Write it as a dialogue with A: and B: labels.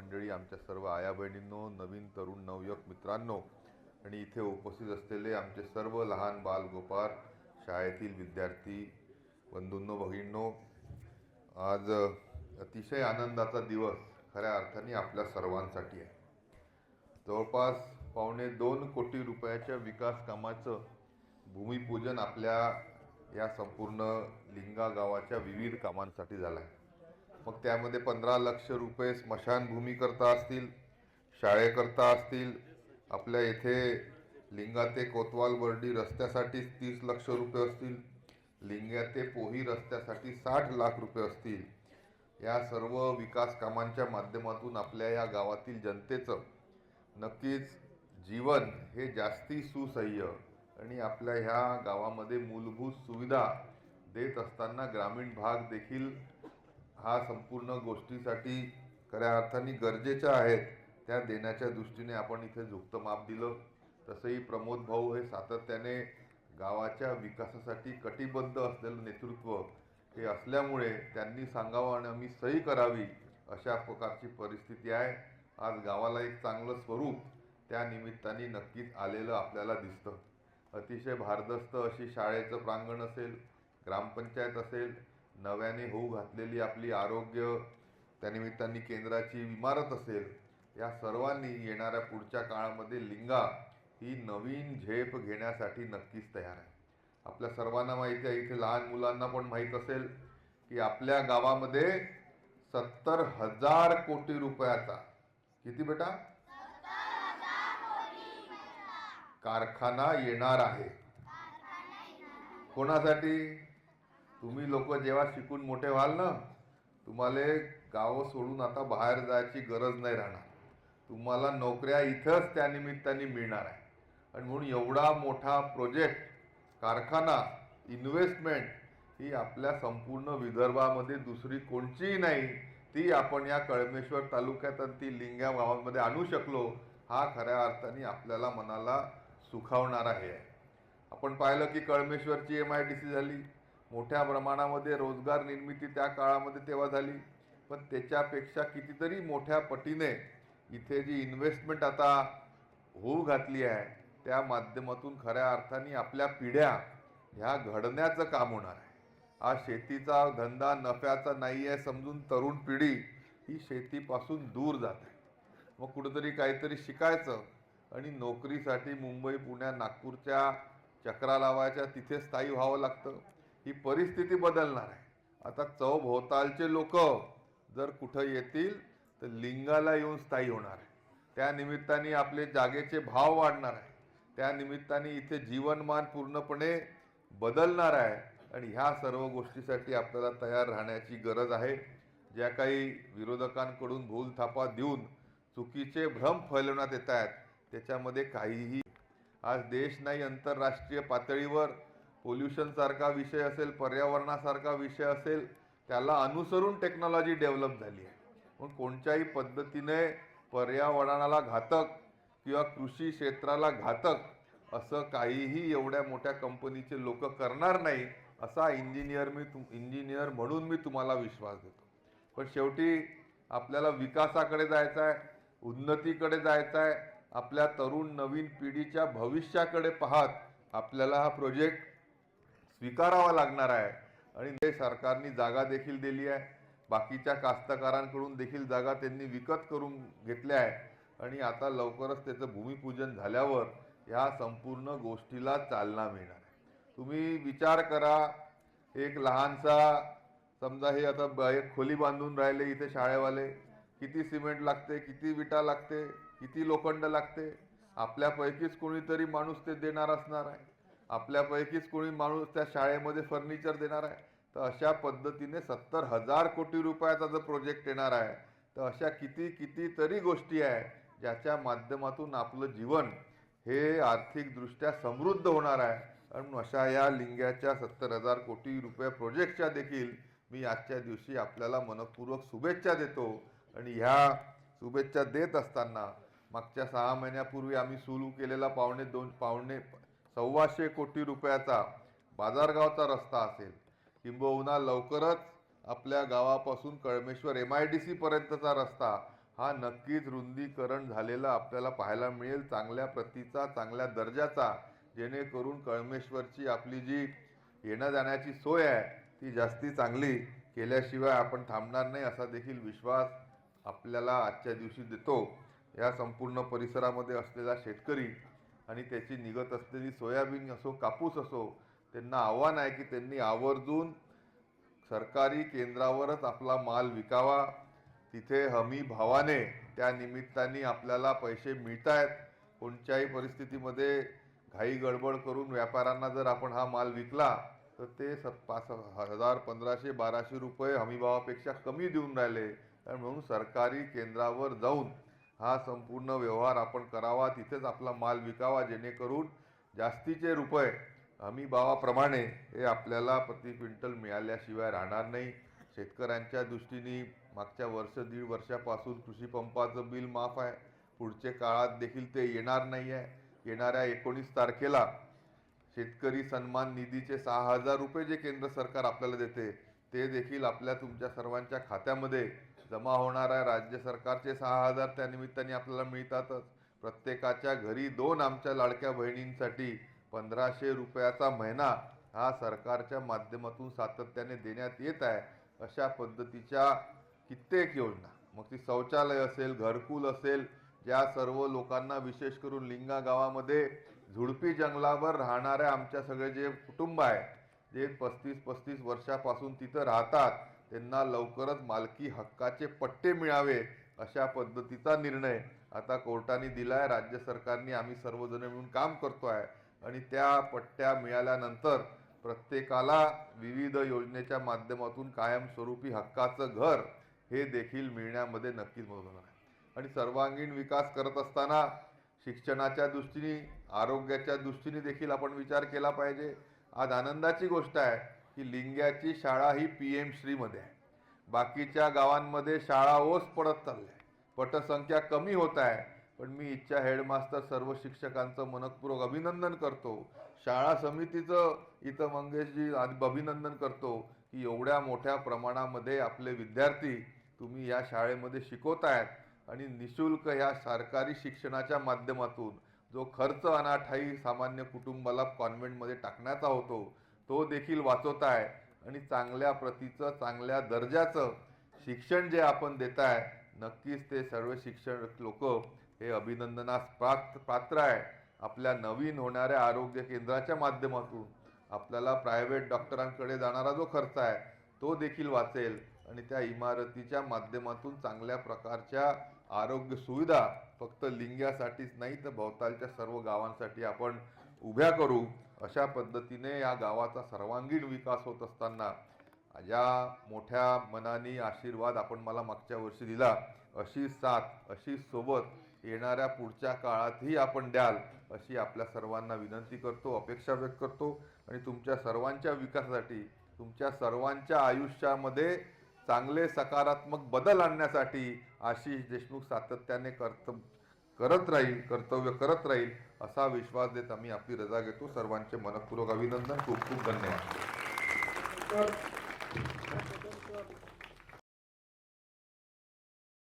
A: मंडळी आमच्या सर्व आया बहिणींनो नवीन तरुण नवयुवक मित्रांनो आणि इथे उपस्थित असलेले आमचे सर्व लहान बालगोपाळ शाळेतील विद्यार्थी बंधूंनो भगिनींनो आज अतिशय आनंदाचा दिवस खऱ्या अर्थाने आपल्या सर्वांसाठी आहे. जवळपास पावणे दोन कोटी रुपयाच्या विकास कामाचं भूमिपूजन आपल्या या संपूर्ण लिंगा गावाच्या विविध कामांसाठी झालं आहे मग त्यामध्ये पंधरा लक्ष रुपये स्मशानभूमी करता असतील शाळेकरता असतील आपल्या येथे लिंगा ते कोतवाल बर्डी रस्त्यासाठी तीस लक्ष रुपये असतील लिंगा ते पोही रस्त्यासाठी साठ लाख रुपये असतील. या सर्व विकास कामांच्या माध्यमातून आपल्या या गावातील जनतेचं नक्कीच जीवन हे जास्ती सुसह्य आणि आपल्या ह्या गावामध्ये मूलभूत सुविधा देत असताना ग्रामीण भाग देखील हा संपूर्ण गोष्टीसाठी खऱ्या अर्थाने गरजेच्या आहेत. त्या देण्याच्या दृष्टीने आपण इथे झुकतं माप दिलं. तसंही प्रमोद भाऊ हे सातत्याने गावाच्या विकासासाठी कटिबद्ध असलेलं नेतृत्व हे असल्यामुळे त्यांनी सांगावं आणि आम्ही सही करावी अशा प्रकारची परिस्थिती आहे. आज गावाला एक चांगलं स्वरूप त्या निमित्ताने नक्कीच आलेलं आपल्याला दिसतं. अतिशय भारदस्त अशी शाळेचं प्रांगण असेल ग्रामपंचायत असेल नव्याने होऊ घातलेली आपली आरोग्य त्यानिमित्ताने केंद्राची इमारत असेल या सर्वांनी येणाऱ्या पुढच्या काळामध्ये लिंगा ही नवीन झेप घेण्यासाठी नक्कीच तयार आहे. आपल्या सर्वांना माहिती आहे इथे लहान मुलांना पण माहीत असेल की आपल्या गावामध्ये सत्तर हजार कोटी रुपयाचा किती बेटा? कारखाना येणार आहे. कोणासाठी? तुम्ही लोक जेव्हा शिकून मोठे व्हाल ना तुम्हाला गावं सोडून आता बाहेर जायची गरज नाही राहणार. तुम्हाला नोकऱ्या इथंच त्यानिमित्ताने मिळणार आहे. आणि म्हणून एवढा मोठा प्रोजेक्ट कारखाना इन्व्हेस्टमेंट ही आपल्या संपूर्ण विदर्भामध्ये दुसरी कोणचीही नाही ती आपण या कळमेश्वर तालुक्यात आणि ती लिंगा गावांमध्ये आणू शकलो हा खऱ्या अर्थाने आपल्याला मनाला सुखावणारा हे आहे. आपण पाहिलं की कळमेश्वरची एम आय डी सी झाली मोठ्या प्रमाणामध्ये रोजगार निर्मिती त्या काळामध्ये तेव्हा झाली. पण त्याच्यापेक्षा कितीतरी मोठ्या पटीने इथे जी इन्व्हेस्टमेंट आता होऊ घातली आहे त्या माध्यमातून खऱ्या अर्थाने आपल्या पिढ्या ह्या घडण्याचं काम होणार आहे. आज शेतीचा धंदा नफ्याचा नाही आहे समजून तरुण पिढी ही शेतीपासून दूर जात आहे. मग कुठंतरी काहीतरी शिकायचं आणि नोकरीसाठी मुंबई पुण्या नागपूरच्या चक्रा लावायच्या तिथे स्थायी व्हावं लागतं. ही परिस्थिती बदलणार आहे. आता चौभोवतालचे लोक जर कुठं येतील तर लिंगाला येऊन स्थायी होणार आहे. त्या निमित्ताने आपले जागेचे भाव वाढणार आहे. त्या निमित्ताने इथे जीवनमान पूर्णपणे बदलणार आहे. आणि ह्या सर्व गोष्टीसाठी आपल्याला तयार राहण्याची गरज आहे. ज्या काही विरोधकांकडून भूल थापा देऊन चुकीचे भ्रम फैलवण्यात येत आहेत त्याच्यामध्ये काहीही आज देश नाही आंतरराष्ट्रीय पातळीवर पोल्युशनसारखा विषय असेल पर्यावरणासारखा विषय असेल त्याला अनुसरून टेक्नॉलॉजी डेव्हलप झाली आहे. पण कोणत्याही पद्धतीने पर्यावरणाला घातक किंवा कृषी क्षेत्राला घातक असं काहीही एवढ्या मोठ्या कंपनीचे लोक करणार नाही असा इंजिनियर मी तुम इंजिनियर म्हणून मी तुम्हाला विश्वास देतो. पण शेवटी आपल्याला विकासाकडे जायचं आहे उन्नतीकडे जायचं आहे आपल्या तरुण नवीन पिढीच्या भविष्याकडे पाहत आपल्याला हा प्रोजेक्ट स्वीकारावा लागणार आहे. आणि ते सरकारने जागा देखील दिली आहे. बाकीच्या कास्तकारांकडून देखील जागा त्यांनी विकत करून घेतल्या आहे आणि आता लवकरच त्याचं भूमिपूजन झाल्यावर ह्या संपूर्ण गोष्टीला चालना मिळणार आहे. तुम्ही विचार करा. एक लहानसा समजा हे आता एक खोली बांधून राहिले इथे शाळेवाले. किती सिमेंट लागते किती विटा लागते किती लोखंड लागते. आपल्यापैकीच कोणीतरी माणूस ते देणार असणार आहे. आपल्यापैकीच कोणी माणूस त्या शाळेमध्ये फर्निचर देणार आहे तर अशा पद्धतीने सत्तर हजार कोटी रुपयाचा जर प्रोजेक्ट येणार आहे तर अशा किती कितीतरी गोष्टी आहे ज्याच्या माध्यमातून आपलं जीवन हे आर्थिकदृष्ट्या समृद्ध होणार आहे. आणि म्हणून अशा या लिंग्याच्या सत्तर हजार कोटी रुपये प्रोजेक्टच्या देखील मी आजच्या दिवशी आपल्याला मनपूर्वक शुभेच्छा देतो. आणि ह्या शुभेच्छा देत असताना मागच्या सहा महिन्यापूर्वी आम्ही सुरू केलेला पावणे दोन पावणे सव्वाशे कोटी रुपयाचा बाजारगावचा रस्ता असेल. किंबहुना लवकरच आपल्या गावापासून कळमेश्वर एम आय डी सीपर्यंतचा रस्ता हा नक्कीच रुंदीकरण झालेला आपल्याला पाहायला मिळेल. चांगल्या प्रतीचा चांगल्या दर्जाचा जेणेकरून कळमेश्वरची आपली जी येण्या जाण्याची सोय आहे ती जास्ती चांगली केल्याशिवाय आपण थांबणार नाही असा देखील विश्वास आपल्याला आजच्या दिवशी देतो. या संपूर्ण परिसरामध्ये असलेला शेतकरी आणि त्याची निघत असलेली सोयाबीन असो कापूस असो त्यांना आव्हान आहे की त्यांनी आवर्जून सरकारी केंद्रावरच आपला माल विकावा. तिथे हमी भावाने त्या निमित्ताने आपल्याला पैसे मिळत आहेत कोणत्याही परिस्थितीमध्ये घाई गडबड करून व्यापाऱ्यांना जर आपण हा माल विकला तर ते स पाच हजार पंधराशे बाराशे रुपये हमीभावापेक्षा कमी देऊन राहिले. म्हणून सरकारी केंद्रावर जाऊन हा संपूर्ण व्यवहार आपण करावा तिथेच आपला माल विकावा जेणेकरून जास्तीचे रुपये हमी भावाप्रमाणे हे आपल्याला प्रति क्विंटल मिळाल्याशिवाय राहणार नाही. शेतकऱ्यांच्या दृष्टीने मागच्या वर्ष दीड वर्षापासून कृषी पंपाचं बिल माफ आहे. पुढच्या काळात देखील ते येणार नाही आहे येणाऱ्या एकोणीस तारखेला शेतकरी सन्मान निधीचे सहा हजार रुपये जे केंद्र सरकार आपल्याला देते ते देखील आपल्या तुमच्या सर्वांच्या खात्यामध्ये जमा होणाऱ्या राज्य सरकारचे सहा हजार त्या निमित्ताने आपल्याला मिळतातच. प्रत्येकाच्या घरी दोन आमच्या लाडक्या बहिणींसाठी पंधराशे रुपयाचा महिना हा सरकारच्या माध्यमातून सातत्याने देण्यात येत आहे. अशा पद्धतीच्या कित्येक योजना. मग ती शौचालय असेल घरकुल असेल ज्या सर्व लोकांना विशेष करून लिंगा गावामध्ये झुडपी जंगलावर राहणाऱ्या आमच्या सगळे जे कुटुंब आहे जे पस्तीस पस्तीस वर्षापासून तिथं राहतात त्यांना लवकरच मालकी हक्काचे पट्टे मिळावे अशा पद्धतीचा निर्णय आता कोर्टाने दिलाय. राज्य सरकारने आम्ही सर्वजण मिळून काम करतो आहे आणि त्या पट्ट्या मिळाल्यानंतर प्रत्येकाला विविध योजनेच्या माध्यमातून कायमस्वरूपी हक्काचं घर हे देखील मिळण्यामध्ये नक्कीच मदत होणार आहे. आणि सर्वांगीण विकास करत असताना शिक्षणाच्या दृष्टीने आरोग्याच्या दृष्टीने देखील आपण विचार केला पाहिजे. आज आनंदाची गोष्ट आहे. की लिंग्याची शाळा ही पी एम श्रीमध्ये आहे. बाकीच्या गावांमध्ये शाळा ओस पडत चालल्या पटसंख्या कमी होत आहे. पण मी इच्छा हेडमास्तर सर्व शिक्षकांचं मनपूर्वक अभिनंदन करतो. शाळा समितीचं इथं मंगेशजी अभिनंदन करतो की एवढ्या मोठ्या प्रमाणामध्ये आपले विद्यार्थी तुम्ही या शाळेमध्ये शिकवतायत आणि निशुल्क ह्या सरकारी शिक्षणाच्या माध्यमातून जो खर्च अनाठाई सामान्य कुटुंबाला कॉन्व्हेंटमध्ये टाकण्याचा होतो तो देखील वाचवत आहे. आणि चांगल्या प्रतीचं चांगल्या दर्जाचं शिक्षण जे आपण देत आहे नक्कीच ते सर्व शिक्षण लोक हे अभिनंदनास पात्र पात्र आहे. आपल्या नवीन होणाऱ्या आरोग्य केंद्राच्या माध्यमातून आपल्याला प्रायव्हेट डॉक्टरांकडे जाणारा जो खर्च आहे तो देखील वाचेल. आणि त्या इमारतीच्या माध्यमातून चांगल्या प्रकारच्या आरोग्य सुविधा फक्त लिंग्यासाठीच नाही तर भोवतालच्या सर्व गावांसाठी आपण उभ्या करू. अशा पद्धतीने या गावाचा सर्वांगीण विकास होत असताना ज्या मोठ्या मनाने आशीर्वाद आपण मला मागच्या वर्षी दिला. अशी साथ अशी सोबत येणाऱ्या पुढच्या काळातही आपण द्याल अशी आपल्या सर्वांना विनंती करतो अपेक्षा व्यक्त करतो. आणि तुमच्या सर्वांच्या विकासासाठी तुमच्या सर्वांच्या आयुष्यामध्ये चांगले सकारात्मक बदल आणण्यासाठी आशिष देशमुख सातत्याने कर्त करत राहील कर्तव्य करत राहील असा विश्वास देत आम्ही आपली रजा घेतो. सर्वांचे मनपूर्वक अभिनंदन. खूप खूप धन्यवाद.